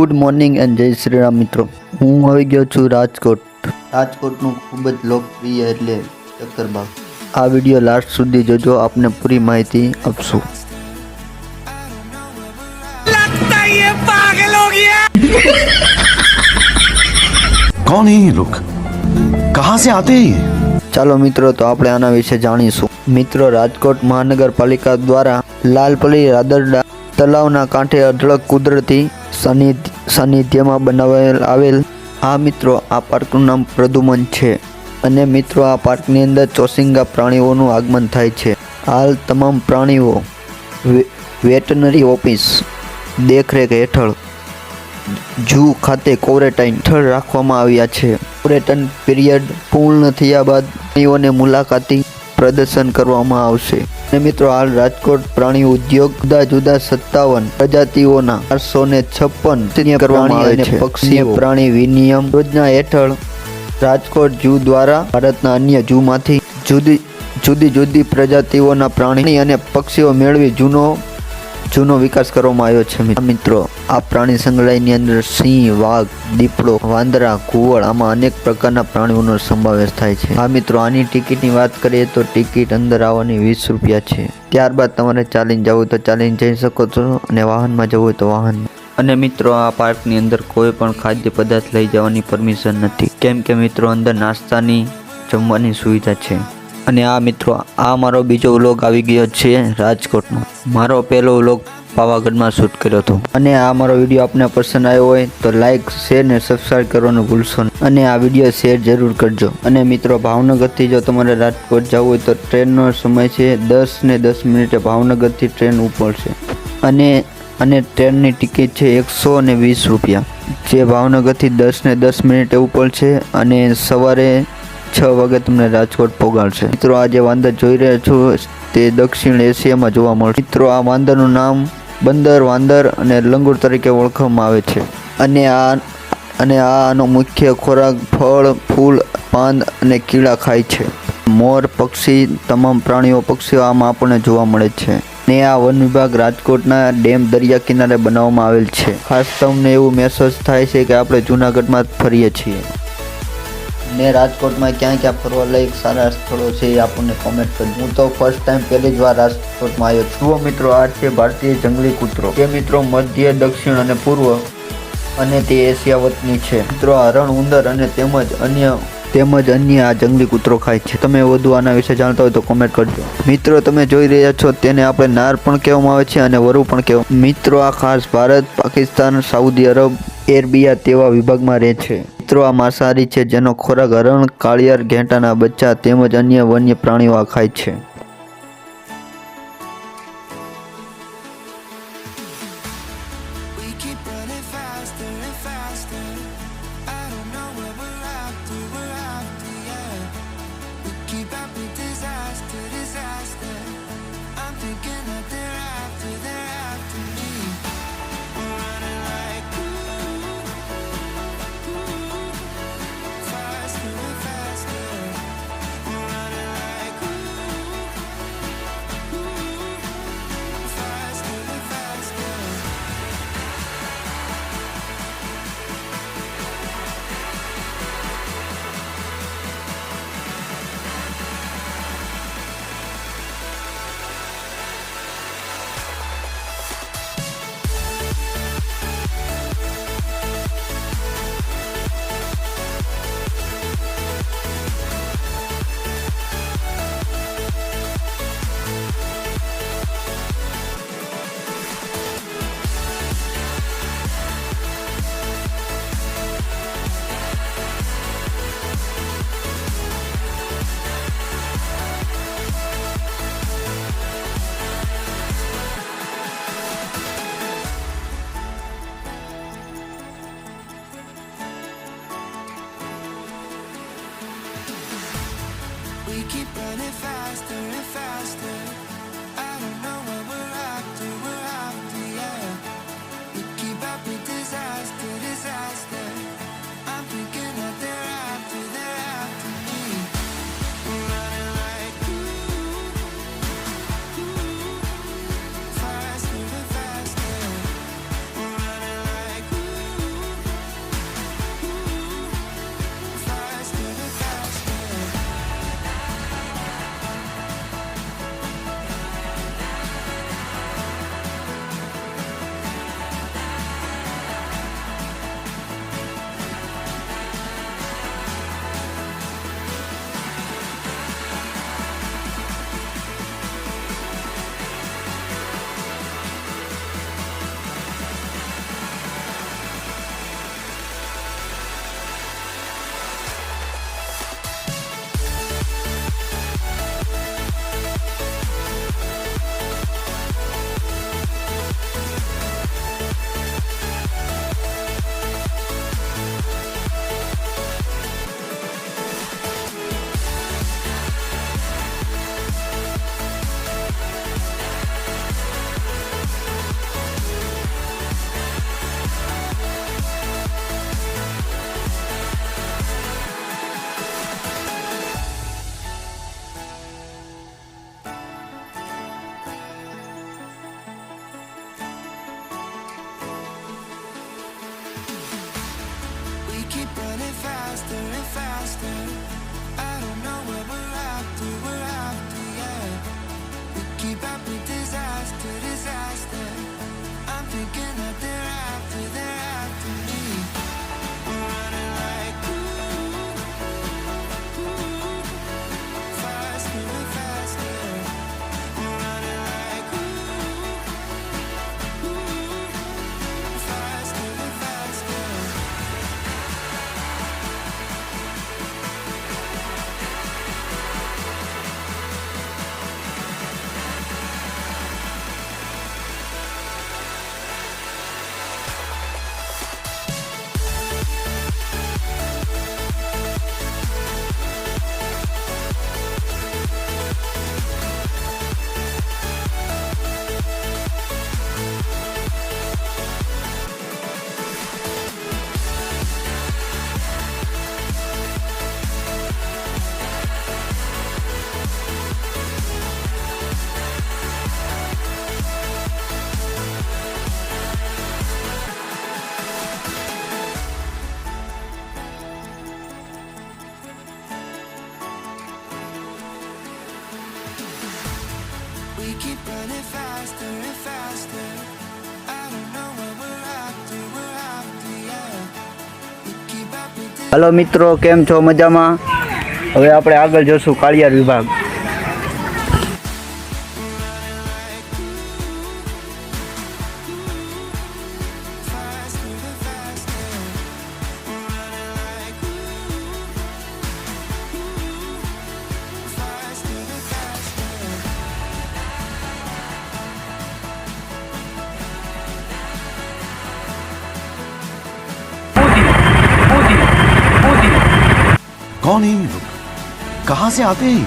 Good morning and जय श्री राम मित्रों हूँ आ गया छु राजकोट राजकोट खूब लोकप्रिय एट्ले चक्करबाग आ वीडियो लास्ट सुधी जो, जो आपने पूरी महती आपसु कौन है ये लोग? कहा से आते हैं चलो मित्रों तो आप आना विषय जानीसू मित्रों राजकोट महानगर पालिका द्वारा लालपली रादरडा तलावना कांठे अढ़क कूदरती સાનિધ્યમાં બનાવેલ આવેલ આ મિત્રો આ પાર્કનું નામ પ્રદુમન છે અને મિત્રો આ પાર્કની અંદર ચોસિંગા પ્રાણીઓનું આગમન થાય છે. હાલ તમામ પ્રાણીઓ વેટનરી ઓફિસ, દેખરેખ હેઠળ, જૂ ખાતે ક્વોરેન્ટાઇન હેઠળ રાખવામાં આવ્યા છે. ક્વોરેન્ટાઇન પીરિયડ પૂર્ણ થયા બાદ પ્રાણીઓને મુલાકાતી પ્રદર્શન કરવામાં આવશે. અને મિત્રો હાલ રાજકોટ પ્રાણી ઉદ્યોગ જુદા જુદા સત્તાવન પ્રજાતિઓના ચારસો ને છપ્પન કરવામાં આવે છે. પક્ષી પ્રાણી વિનિયમ યોજના હેઠળ રાજકોટ જૂ દ્વારા ભારતના અન્ય જૂમાંથી જુદી જુદી જુદી પ્રજાતિઓના પ્રાણી અને પક્ષીઓ મેળવી જૂનો જૂનો વિકાસ કરવામાં આવ્યો છે મિત્રો, આ પ્રાણી સંગ્રહાલયની અંદર સિંહ, વાઘ, દીપડો, વાંદરા, કુવળ આમાં અનેક પ્રકારના પ્રાણીઓનો સમાવેશ થાય છે. હા મિત્રો, આની ટિકિટની વાત કરીએ તો ટિકિટ અંદર આવવાની વીસ રૂપિયા છે. ત્યારબાદ તમારે ચાલીને જવું તો ચાલીને જઈ શકો છો અને વાહનમાં જવું તો વાહન અને મિત્રો, આ પાર્કની અંદર કોઈ પણ ખાદ્ય પદાર્થ લઈ જવાની પરમિશન નથી. કેમ કે મિત્રો, અંદર નાસ્તાની, જમવાની સુવિધા છે. અને આ મિત્રો, આ મારો બીજો વ્લોગ આવી ગયો છે રાજકોટનો. મારો પહેલો વ્લોગ પાવાગઢમાં શૂટ કર્યો હતો. અને આ મારો વીડિયો આપને પસંદ આવ્યો હોય તો લાઇક શેર ને સબસ્ક્રાઈબ કરવાનું ભૂલશો નહીં. અને આ વીડિયો શેર જરૂર કરજો. અને મિત્રો, ભાવનગરથી જો તમારે રાજકોટ જવું હોય તો ટ્રેનનો સમય છે દસ ને દસ મિનિટે ભાવનગરથી ટ્રેન ઉપડશે. અને અને ટ્રેનની ટિકિટ છે એકસો ને વીસ રૂપિયા. જે ભાવનગરથી દસ ને દસ મિનિટે ઉપડશે અને સવારે છ વાગે તમને રાજકોટ પહોંચાડશે મિત્રો આ જે વાંદર જોઈ રહ્યા છો. તે દક્ષિણ એશિયામાં જોવા મળશે. મિત્રો, આ વાંદરનું નામ બંદર વાંદર અને લંગુર તરીકે ઓળખવામાં આવે છે. અને આ, અને આનો મુખ્ય ખોરાક ફળ, ફૂલ પાન અને કીડા ખાય છે. મોર, પક્ષી, તમામ પ્રાણીઓ, પક્ષીઓ આમાં આપણને જોવા મળે છે. ને આ વન વિભાગ રાજકોટના ડેમ દરિયા કિનારે બનાવવામાં આવેલ છે. ખાસ તમને એવું મહેસૂસ થાય છે કે આપણે જૂનાગઢમાં ફરીએ છીએ. ને રાજકોટમાં ક્યાં ક્યાં ફરવા લાયક સારા સ્થળો છે એ આપણને કોમેન્ટ કરજો. હું તો ફર્સ્ટ ટાઈમ પહેલી જ વાર રાજકોટમાં આવ્યો જુઓ મિત્રો, આ છે ભારતીય જંગલી કૂતરો. તે મિત્રો મધ્ય, દક્ષિણ અને પૂર્વ અને તે એશિયા વતની છે. મિત્રો હરણ ઉંદર અને તેમજ અન્ય તેમજ અન્ય આ જંગલી કૂતરો ખાય છે. તમે વધુ આના વિશે જાણતા હોય તો કોમેન્ટ કરજો. મિત્રો, તમે જોઈ રહ્યા છો તેને આપણે નાર પણ કહેવામાં આવે છે અને વરુ પણ કહેવા મિત્રો, આ ખાસ Bharat, Pakistan, Saudi Arab, Arabia તેવા વિભાગમાં રહે છે. મિત્રો આ છે જેનો ખોરાક હરણ, કાળિયાર, ઘેટાના બચ્ચા તેમજ અન્ય વન્ય પ્રાણીઓ ખાય છે. Keep running faster and faster. last running faster and faster. I don't know what we're after, we're after, yeah. We keep up with this. Hello મિત્રો કેમ છો મજામાં હવે આપણે આગળ જોશું કાળિયાર વિભાગ कौन है ये लोग कहां से आते हैं ये?